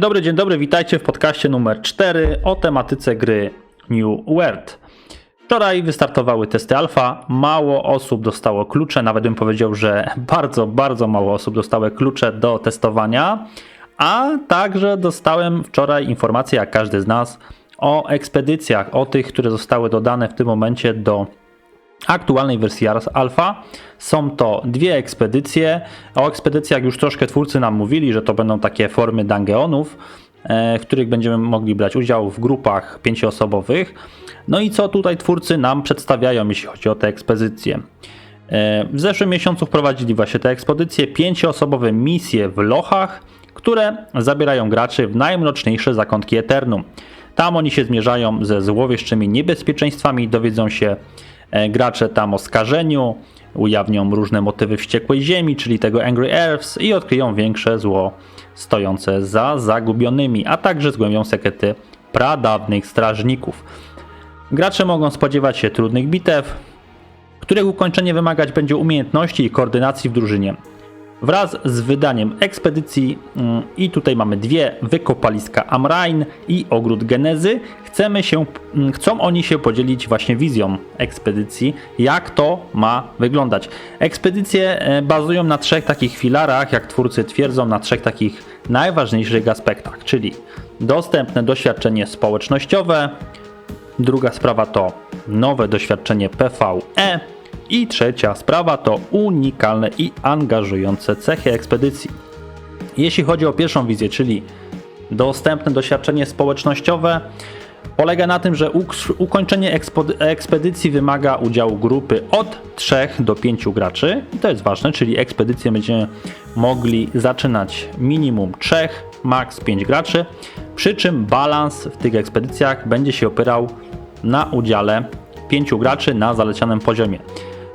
Dzień dobry, dzień dobry, witajcie w podcaście numer 4 o tematyce gry New World. Wczoraj wystartowały testy alfa, mało osób dostało klucze, nawet bym powiedział, że bardzo, bardzo mało osób dostało klucze do testowania, a także dostałem wczoraj informację, jak każdy z nas, o ekspedycjach, o tych, które zostały dodane w tym momencie do aktualnej wersji alfa. Są to dwie ekspedycje. O ekspedycjach już troszkę twórcy nam mówili, że to będą takie formy dungeonów, e, w których będziemy mogli brać udział w grupach pięcioosobowych. No i co tutaj twórcy nam przedstawiają, jeśli chodzi o te ekspedycje. E, w zeszłym miesiącu wprowadzili właśnie te ekspedycje, pięcioosobowe misje w lochach, które zabierają graczy w najmroczniejsze zakątki Eternum. Tam oni się zmierzają ze złowieszczymi niebezpieczeństwami, dowiedzą się gracze tam o skażeniu, ujawnią różne motywy wściekłej ziemi, czyli tego Angry Earths i odkryją większe zło stojące za zagubionymi, a także zgłębią sekrety pradawnych strażników. Gracze mogą spodziewać się trudnych bitew, których ukończenie wymagać będzie umiejętności i koordynacji w drużynie. Wraz z wydaniem ekspedycji, mm, i tutaj mamy dwie wykopaliska Amrain i ogród Genezy, chcemy się, mm, chcą oni się podzielić właśnie wizją ekspedycji, jak to ma wyglądać. Ekspedycje e, bazują na trzech takich filarach, jak twórcy twierdzą, na trzech takich najważniejszych aspektach, czyli dostępne doświadczenie społecznościowe, druga sprawa to nowe doświadczenie PvE, i trzecia sprawa to unikalne i angażujące cechy ekspedycji. Jeśli chodzi o pierwszą wizję, czyli dostępne doświadczenie społecznościowe, polega na tym, że ukończenie ekspedycji wymaga udziału grupy od 3 do 5 graczy. I to jest ważne, czyli ekspedycję będziemy mogli zaczynać minimum 3, maks 5 graczy. Przy czym balans w tych ekspedycjach będzie się opierał na udziale 5 graczy na zalecianym poziomie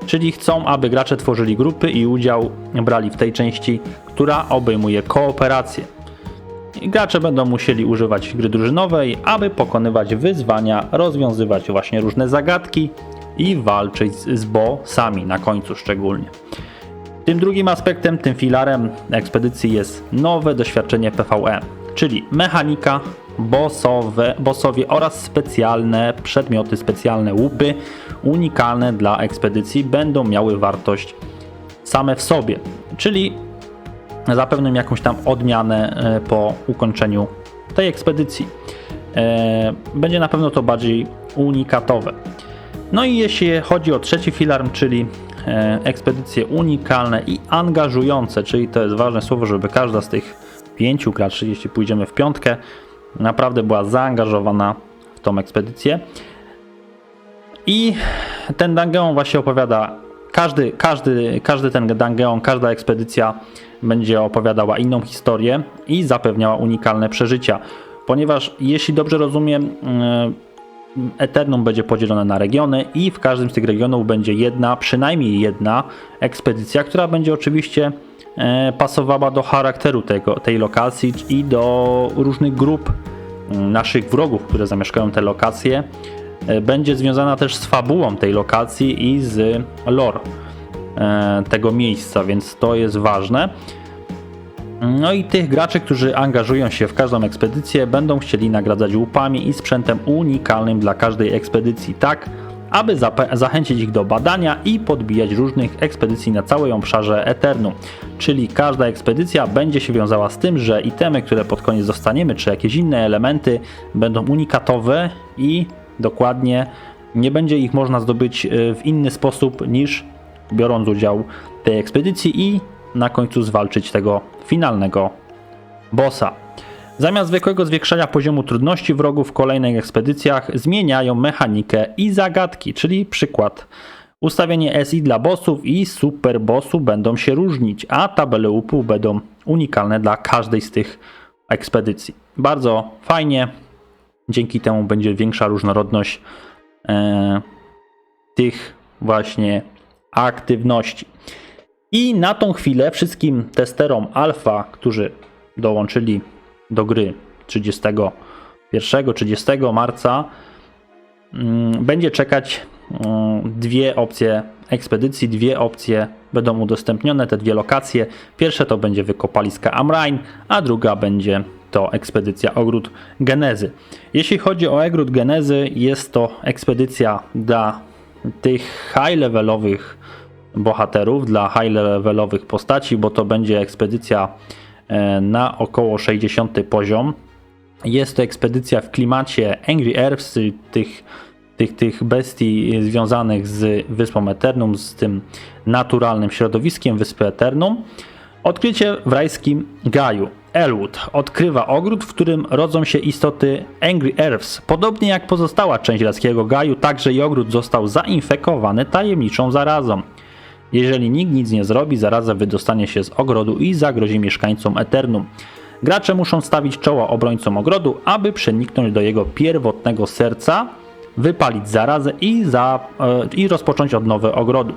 czyli chcą, aby gracze tworzyli grupy i udział brali w tej części, która obejmuje kooperację. Gracze będą musieli używać gry drużynowej, aby pokonywać wyzwania, rozwiązywać właśnie różne zagadki i walczyć z bossami na końcu szczególnie. Tym drugim aspektem, tym filarem ekspedycji jest nowe doświadczenie PvE, czyli mechanika, bossowe, bossowie oraz specjalne przedmioty, specjalne łupy unikalne dla ekspedycji będą miały wartość same w sobie, czyli zapewnią jakąś tam odmianę e, po ukończeniu tej ekspedycji. E, będzie na pewno to bardziej unikatowe. No i jeśli chodzi o trzeci filar, czyli e, ekspedycje unikalne i angażujące, czyli to jest ważne słowo, żeby każda z tych pięciu graczy, jeśli pójdziemy w piątkę, naprawdę była zaangażowana w tą ekspedycję. I ten Dangeon właśnie opowiada, każdy, każdy, każdy ten Dangeon, każda ekspedycja będzie opowiadała inną historię i zapewniała unikalne przeżycia. Ponieważ jeśli dobrze rozumiem, e, Eternum będzie podzielone na regiony i w każdym z tych regionów będzie jedna, przynajmniej jedna ekspedycja, która będzie oczywiście e, pasowała do charakteru tego, tej lokacji i do różnych grup mm, naszych wrogów, które zamieszkają te lokacje. E, będzie związana też z fabułą tej lokacji i z lore e, tego miejsca, więc to jest ważne. No i tych graczy, którzy angażują się w każdą ekspedycję, będą chcieli nagradzać łupami i sprzętem unikalnym dla każdej ekspedycji, tak aby zachęcić ich do badania i podbijać różnych ekspedycji na całej obszarze Eternum. Czyli każda ekspedycja będzie się wiązała z tym, że itemy, które pod koniec dostaniemy, czy jakieś inne elementy będą unikatowe i dokładnie nie będzie ich można zdobyć e, w inny sposób niż biorąc udział w tej ekspedycji i na końcu zwalczyć tego finalnego bossa. Zamiast zwykłego zwiększania poziomu trudności wrogów w kolejnych ekspedycjach zmieniają mechanikę i zagadki, czyli przykład. Ustawienie SI dla bossów i super bossu będą się różnić, a tabele UPU będą unikalne dla każdej z tych ekspedycji. Bardzo fajnie, dzięki temu będzie większa różnorodność e, tych właśnie aktywności. I na tą chwilę wszystkim testerom alfa, którzy dołączyli do gry 31-30 marca, mm, będzie czekać mm, dwie opcje ekspedycji, dwie opcje będą udostępnione, te dwie lokacje. Pierwsze to będzie wykopaliska Amrain, a druga będzie to ekspedycja Ogród Genezy. Jeśli chodzi o Ogród Genezy, jest to ekspedycja dla tych high-levelowych bohaterów, dla high-levelowych postaci, bo to będzie ekspedycja e, na około 60 poziom. Jest to ekspedycja w klimacie Angry Earths, tych, tych, tych bestii związanych z Wyspą Eternum, z tym naturalnym środowiskiem Wyspy Eternum. Odkrycie w rajskim Gaju. Elwood odkrywa ogród, w którym rodzą się istoty Angry Earths. Podobnie jak pozostała część rajskiego Gaju, także i ogród został zainfekowany tajemniczą zarazą. Jeżeli nikt nic nie zrobi, zaraza wydostanie się z ogrodu i zagrozi mieszkańcom Eternum. Gracze muszą stawić czoła obrońcom ogrodu, aby przeniknąć do jego pierwotnego serca, wypalić zarazę i, za, e, i rozpocząć odnowę ogrodu.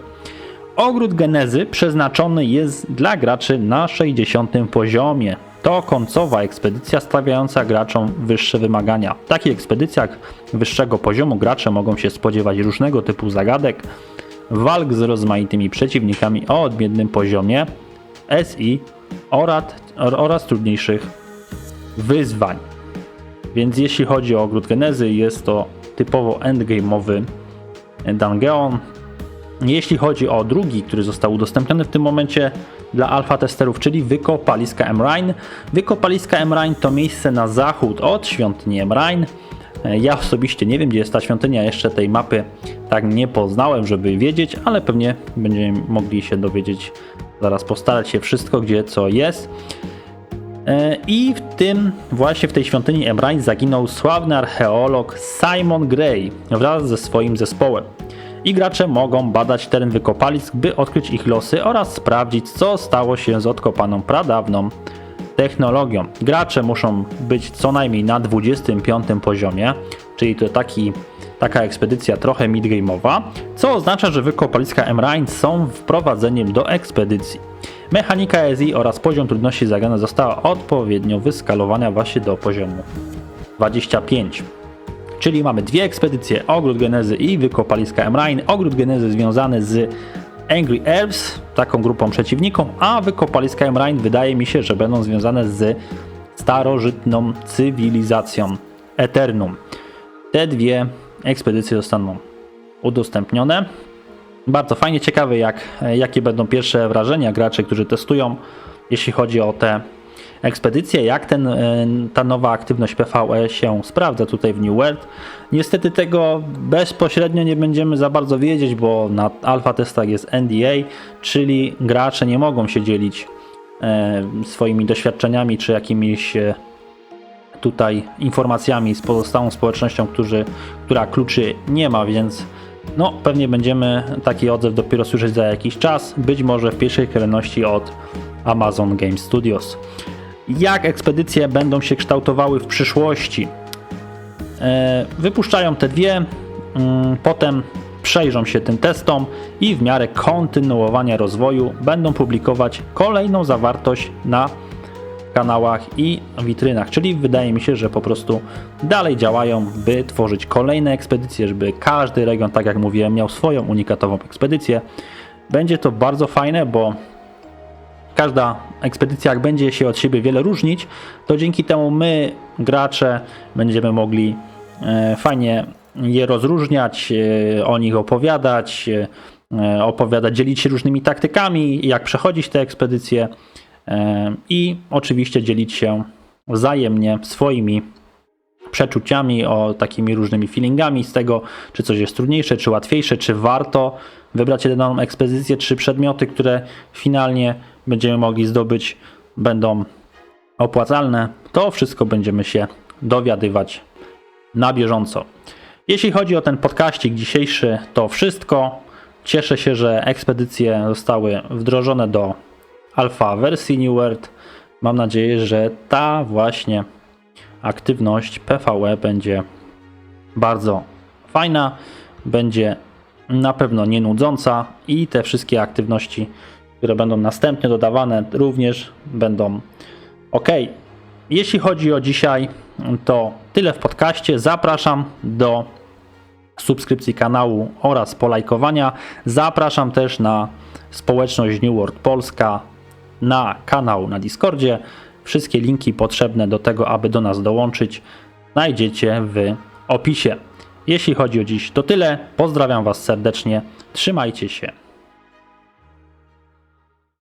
Ogród Genezy przeznaczony jest dla graczy na 60 poziomie. To końcowa ekspedycja stawiająca graczom wyższe wymagania. W takich ekspedycjach wyższego poziomu gracze mogą się spodziewać różnego typu zagadek, walk z rozmaitymi przeciwnikami o odmiennym poziomie SI oraz, oraz trudniejszych wyzwań. Więc jeśli chodzi o ogród Genezy, jest to typowo endgame'owy dungeon, jeśli chodzi o drugi, który został udostępniony w tym momencie dla alfa testerów, czyli wykopaliska Emrine. Wykopaliska Emrine to miejsce na zachód od świątyni Emrine. Ja osobiście nie wiem, gdzie jest ta świątynia, jeszcze tej mapy. Tak nie poznałem, żeby wiedzieć, ale pewnie będziemy mogli się dowiedzieć, zaraz postarać się wszystko, gdzie co jest. E, I w tym, właśnie w tej świątyni Emrine zaginął sławny archeolog Simon Gray wraz ze swoim zespołem. I gracze mogą badać teren wykopalisk, by odkryć ich losy oraz sprawdzić, co stało się z odkopaną pradawną technologią. Gracze muszą być co najmniej na 25 poziomie, czyli to taki, taka ekspedycja trochę midgame'owa, co oznacza, że wykopaliska Emrine są wprowadzeniem do ekspedycji. Mechanika SI oraz poziom trudności zagrania została odpowiednio wyskalowana właśnie do poziomu 25. Czyli mamy dwie ekspedycje, Ogród Genezy i Wykopaliska Emrine. Ogród Genezy związany z Angry Elves, taką grupą przeciwników, a Wykopaliska Emrine wydaje mi się, że będą związane z starożytną cywilizacją Eternum. Te dwie ekspedycje zostaną udostępnione. Bardzo fajnie, ciekawe jak, jakie będą pierwsze wrażenia graczy, którzy testują, jeśli chodzi o te ekspedycję, jak ten, e, ta nowa aktywność PvE się sprawdza tutaj w New World. Niestety tego bezpośrednio nie będziemy za bardzo wiedzieć, bo na alfa testach jest NDA, czyli gracze nie mogą się dzielić e, swoimi doświadczeniami czy jakimiś e, tutaj informacjami z pozostałą społecznością, którzy, która kluczy nie ma, więc no, pewnie będziemy taki odzew dopiero słyszeć za jakiś czas, być może w pierwszej kolejności od Amazon Game Studios jak ekspedycje będą się kształtowały w przyszłości. E, wypuszczają te dwie, mm, potem przejrzą się tym testom i w miarę kontynuowania rozwoju będą publikować kolejną zawartość na kanałach i witrynach. Czyli wydaje mi się, że po prostu dalej działają, by tworzyć kolejne ekspedycje, żeby każdy region, tak jak mówiłem, miał swoją unikatową ekspedycję. Będzie to bardzo fajne, bo każda ekspedycja jak będzie się od siebie wiele różnić, to dzięki temu my, gracze, będziemy mogli e, fajnie je rozróżniać, e, o nich opowiadać, e, opowiadać, dzielić się różnymi taktykami, jak przechodzić te ekspedycje i oczywiście dzielić się wzajemnie swoimi przeczuciami, o takimi różnymi feelingami z tego, czy coś jest trudniejsze, czy łatwiejsze, czy warto wybrać jedną ekspedycję, czy przedmioty, które finalnie będziemy mogli zdobyć, będą opłacalne. To wszystko będziemy się dowiadywać na bieżąco. Jeśli chodzi o ten podkaścik dzisiejszy, to wszystko. Cieszę się, że ekspedycje zostały wdrożone do alfa wersji New World. Mam nadzieję, że ta właśnie aktywność PvE będzie bardzo fajna, będzie na pewno nie nudząca i te wszystkie aktywności które będą następnie dodawane, również będą ok. Jeśli chodzi o dzisiaj, to tyle w podcaście. Zapraszam do subskrypcji kanału oraz polajkowania. Zapraszam też na społeczność New World Polska, na kanał na Discordzie. Wszystkie linki potrzebne do tego, aby do nas dołączyć, znajdziecie w opisie. Jeśli chodzi o dziś, to tyle. Pozdrawiam Was serdecznie. Trzymajcie się.